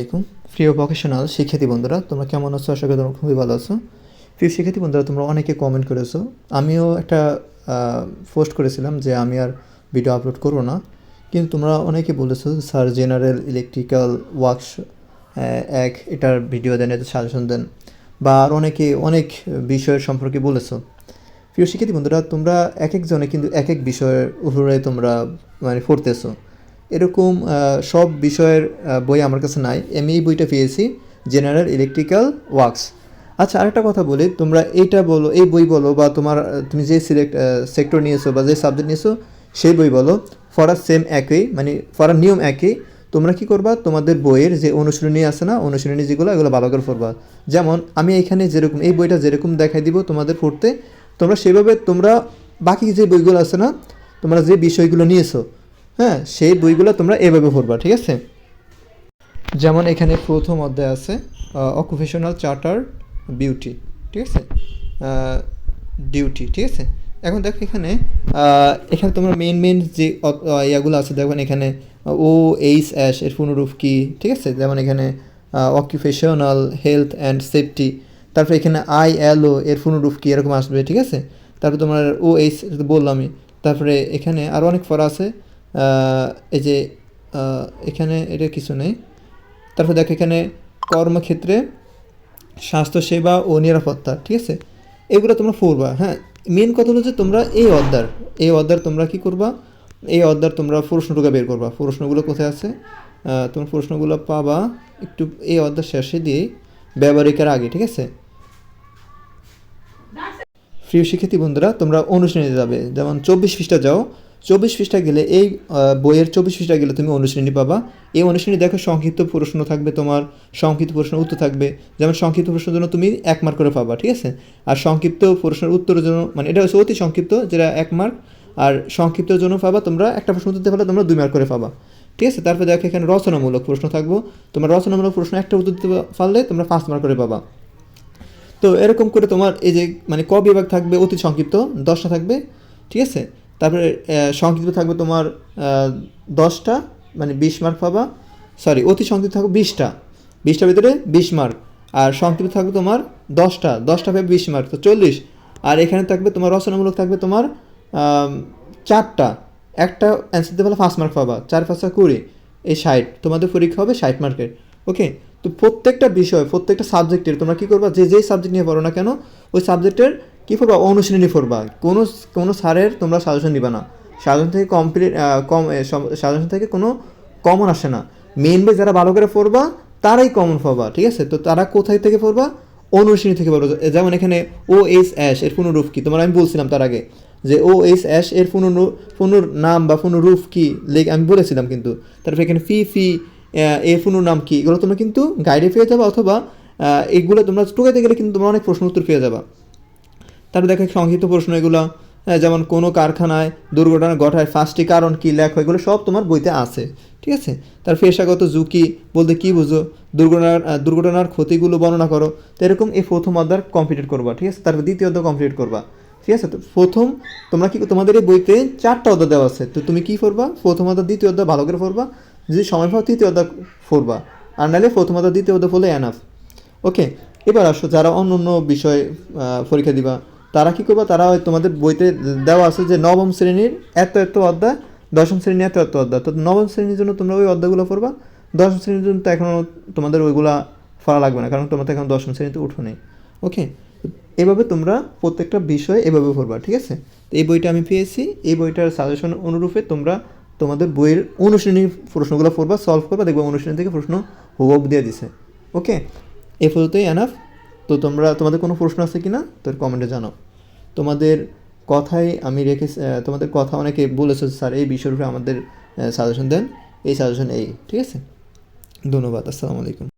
আলাইকুম। প্রিয় প্রফেশনাল শিক্ষার্থী বন্ধুরা, তোমরা কেমন আছো? আশা করি তোমরা খুবই ভালো আছো। প্রিয় শিক্ষার্থী বন্ধুরা, তোমরা অনেকে কমেন্ট করেছ। আমিও একটা পোস্ট করেছিলাম যে আমি আর ভিডিও আপলোড করব না। কিন্তু তোমরা অনেকে বলেছ স্যার জেনারেল ইলেকট্রিক্যাল ওয়ার্কস এক, এটার ভিডিও দেন এতে সাজেশন দেন। বা আর অনেকে, অনেক বিষয়ের সম্পর্কে বলেছ। প্রিয় শিক্ষার্থী বন্ধুরা, তোমরা এক একজনে কিন্তু এক এক বিষয়ের উপরে তোমরা মানে পড়তেছো। এরকম সব বিষয়ের বই আমার কাছে নাই। আমি এই বইটা পেয়েছি জেনারেল ইলেকট্রিক্যাল ওয়ার্কস আচ্ছা আরেকটা কথা বলি, তোমরা এইটা বলো, এই বই বলো, বা তোমার, তুমি যে সিলেক্ট সেক্টর নিয়েছো, বা যে সাবজেক্ট নিয়েছো, সেই বই বলো। ফর ফরার সেম একই মানে ফর ফরার নিয়ম একই, তোমরা কি করবা? তোমাদের বইয়ের যে অনুশীলনী আছে না, অনুশীলনী যেগুলো, এগুলো ভালো করে পড়বা। যেমন, আমি এখানে যেরকম, এই বইটা যেরকম দেখাই দিব তোমাদের পড়তে, তোমরা সেভাবে, তোমরা বাকি যে বইগুলো আছে না, তোমরা যে বিষয়গুলো নিয়েছো হ্যাঁ সেই বইগুলো তোমরা এভাবে পড়বা, ঠিক আছে? যেমন এখানে প্রথম অধ্যায় আছে অকুপেশনাল চার্টার বিউটি ঠিক আছে? ডিউটি ঠিক আছে? এখন দেখো এখানে এখানে তোমরা মেন মেন যে ইয়াগুলো আছে দেখবেন এখানে ও এইচ অ্যাশ এর পুনরূপ কী, ঠিক আছে? যেমন এখানে অকুপেশনাল হেলথ অ্যান্ড সেফটি তারপরে এখানে আই এল ও এর পুনরূপ কি, এরকম আসবে, ঠিক আছে? তারপরে তোমার ও এইচ বললামই, তারপরে এখানে আরও অনেক ফরা আছে এই যে এখানে এটা কিছু নেই। তারপর দেখো এখানে কর্মক্ষেত্রে স্বাস্থ্যসেবা ও নিরাপত্তা, ঠিক আছে? এগুলো তোমরা পড়বা হ্যাঁ? মেন কথা হলো যে তোমরা এই অধ্যার এই অধ্যার তোমরা কি করবা? এই অধ্যার তোমরা প্রশ্নটুকু বের করবা। প্রশ্নগুলো কোথায় আছে? তোমরা প্রশ্নগুলো পাবা একটু এই অধ্যায় শেষে দিয়ে ব্যবহারিকের আগে, ঠিক আছে? প্রিয় শিক্ষার্থী বন্ধুরা, তোমরা অনুশ্রেণী যাবে। যেমন চব্বিশ পৃষ্ঠা যাও। চব্বিশ পৃষ্ঠা গেলে এই বইয়ের চব্বিশ পৃষ্ঠা গেলে তুমি অনুশ্রেণী পাবা। এই অনুশ্রেণী দেখো সংক্ষিপ্ত প্রশ্ন থাকবে তোমার, সংক্ষিপ্ত প্রশ্ন উত্তর থাকবে। যেমন সংক্ষিপ্ত প্রশ্নের জন্য তুমি এক মার্ক করে পাবা, ঠিক আছে? আর সংক্ষিপ্ত প্রশ্নের উত্তরের জন্য মানে এটা হচ্ছে অতি সংক্ষিপ্ত, যেটা এক মার্ক আর সংক্ষিপ্তের জন্য পাবা তোমরা একটা প্রশ্ন উত্তর দিতে পারলে তোমরা দুই মার্ক করে পাবা। ঠিক আছে? তারপরে দেখো এখানে রচনামূলক প্রশ্ন থাকব। তোমার রচনামূলক প্রশ্ন একটা উত্তর দিতে পারলে তোমরা পাঁচ মার্ক করে পাবা। তো এরকম করে তোমার এই যে মানে ক বিভাগ থাকবে অতি সংক্ষিপ্ত, দশটা থাকবে, ঠিক আছে? তারপরে সংক্ষিপ্ত থাকবে তোমার দশটা মানে বিশ মার্ক পাবা। সরি অতি সংক্ষিপ্ত থাকবে বিশটা। বিশটার ভিতরে বিশ মার্ক আর সংক্ষিপ্ত থাকবে তোমার দশটা। দশটা পাবে বিশ মার্ক তো চল্লিশ। আর এখানে থাকবে তোমার রচনামূলক থাকবে তোমার চারটা। একটা অ্যান্সার দিতে পারলে পাঁচ মার্ক পাবা। চার পাঁচটা কুড়ি। এই ষাট। তোমাদের পরীক্ষা হবে ষাট মার্কের ওকে তো প্রত্যেকটা বিষয়, প্রত্যেকটা সাবজেক্টের তোমরা কী করবা? যে যেই সাবজেক্ট নিয়ে পড়ো না কেন, ওই সাবজেক্টের কী করবা? অনুশীলনী পড়বা কোনো কোনো স্যারের তোমরা সাজেশন দিবা না। সাজেশন থেকে কমপ্লিট কম সাজেশন থেকে কোনো কমন আসে না। বে যারা ভালো করে পড়বা, তারাই কমন পাবা, ঠিক আছে? তো তারা কোথায় থেকে পড়বা? অনুশীলনী থেকে পড়বা। যেমন এখানে ও এইচ অ্যাশ এর পুনরূপ কি? তোমার আমি বলছিলাম তার আগে যে ও এইচ অ্যাশ এর পুনর পুনর নাম বা পুনরূপ কি? লেখ, আমি বলেছিলাম কিন্তু। তারপরে এখানে ফি ফি এর পুনর নাম কি? এগুলো তোমরা কিন্তু গাইডে পেয়ে যাবা অথবা এগুলো তোমরা টুকাইতে গেলে কিন্তু তোমরা অনেক প্রশ্ন উত্তর পেয়ে যাবা। তারপর দেখে সংক্ষিপ্ত প্রশ্ন এগুলো যেমন কোনো কারখানায় দুর্ঘটনা ঘটায় ফার্স্টটি কারণ কী, লেখো, এগুলো সব তোমার বইতে আছে, ঠিক আছে? তার পেশাগত ঝুঁকি বলতে কী বুঝো? দুর্ঘটনার দুর্ঘটনার ক্ষতিগুলো বর্ণনা করো। তো এরকম এই প্রথম অধ্যায় কমপ্লিট করবা, ঠিক আছে? তারপর দ্বিতীয় অধ্যায় কমপ্লিট করবা, ঠিক আছে? তো প্রথম তোমরা কি, তোমাদের এই বইতে চারটা অধ্যায় দেওয়া আছে, তো তুমি কি করবা প্রথম অধ্যায়, দ্বিতীয় অধ্যায় ভালো করে পড়বা, যদি সময় পাও তৃতীয় অধ্যায় পড়বা, আর নাহলে প্রথম অধ্যায়, দ্বিতীয় অধ্যায় পড়লে এনাফ ওকে এবার আসো, যারা অন্য অন্য বিষয়ে পরীক্ষা দিবা তারা কি করবা? তারা তোমাদের বইতে দেওয়া আছে যে নবম শ্রেণির এত এত অধ্যায়, দশম শ্রেণির এত এত অধ্যায়। তো নবম শ্রেণির জন্য তোমরা ওই অধ্যায়গুলো পড়বা। দশম শ্রেণির জন্য তো এখনও তোমাদের ওইগুলা পড়া লাগবে না, কারণ তোমাদের এখন দশম শ্রেণীতে উঠো নেই ওকে? এভাবে তোমরা প্রত্যেকটা বিষয় এভাবে পড়বা, ঠিক আছে? তো এই বইটা আমি পেয়েছি। এই বইটার সাজেশন অনুরূপে তোমরা তোমাদের বইয়ের অনুশ্রেণীর প্রশ্নগুলো পড়বা সলভ করবা, দেখবা অনুশ্রেণী থেকে প্রশ্ন হুবহু দিয়ে দিছে। ওকে? এ পর্যন্তই এনাফ তো তোমরা, তোমাদের কোনো প্রশ্ন আছে কি না তোর কমেন্টে জানাও। তোমাদের কথাই আমি রেখে তোমাদের কথা অনেকে বলেছ স্যার, এই বিষয়ের উপরে আমাদের সাজেশন দেন, এই সাজেশন এই। ঠিক আছে? ধন্যবাদ, আসসালামু আলাইকুম।